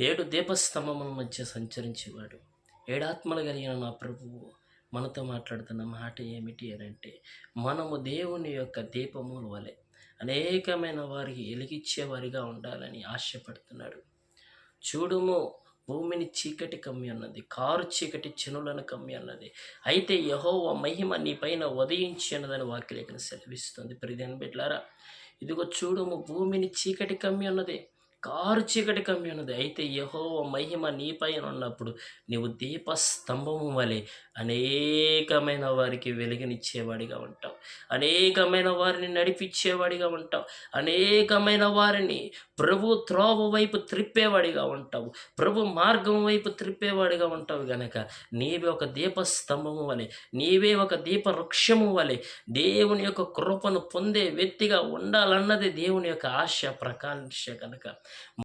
ఏడు దీపస్తంభముల మధ్య సంచరించేవాడు. ఏడాత్మలు కలిగిన నా ప్రభువు మనతో మాట్లాడుతున్న మాట ఏమిటి అని అంటే మనము దేవుని యొక్క దీపముల వలె అనేకమైన వారికి వెలిగించేవారిగా ఉండాలని ఆశపడుతున్నాడు. చూడుము భూమిని చీకటి కమ్మి అన్నది కారు చీకటి చెనులను కమ్మి అన్నది అయితే యహోవ మహిమ నీ పైన ఉదయించి వాక్యలేఖను సెలవిస్తుంది. ప్రిదేన్ బిడ్లారా ఇదిగో చూడుము భూమిని చీకటి కమ్మి ఉన్నది. కారు చీకటి కమ్మి ఉన్నది. అయితే యహోవ మహిమ నీపైన ఉన్నప్పుడు నీవు దీపస్తంభము వలె అనేకమైన వారికి వెలుగునిచ్చేవాడిగా ఉంటావు. అనేకమైన వారిని నడిపించేవాడిగా ఉంటావు. అనేకమైన వారిని ప్రభు త్రోవ వైపు త్రిప్పేవాడిగా ఉంటావు. ప్రభు మార్గం వైపు త్రిప్పేవాడిగా ఉంటావు గనక నీవే ఒక దీపస్తంభము వలె నీవే ఒక దీపవృక్షము వలె దేవుని యొక్క కృపను పొందే వ్యక్తిగా ఉండాలన్నది దేవుని యొక్క ఆశ ప్రకాంక్ష కనుక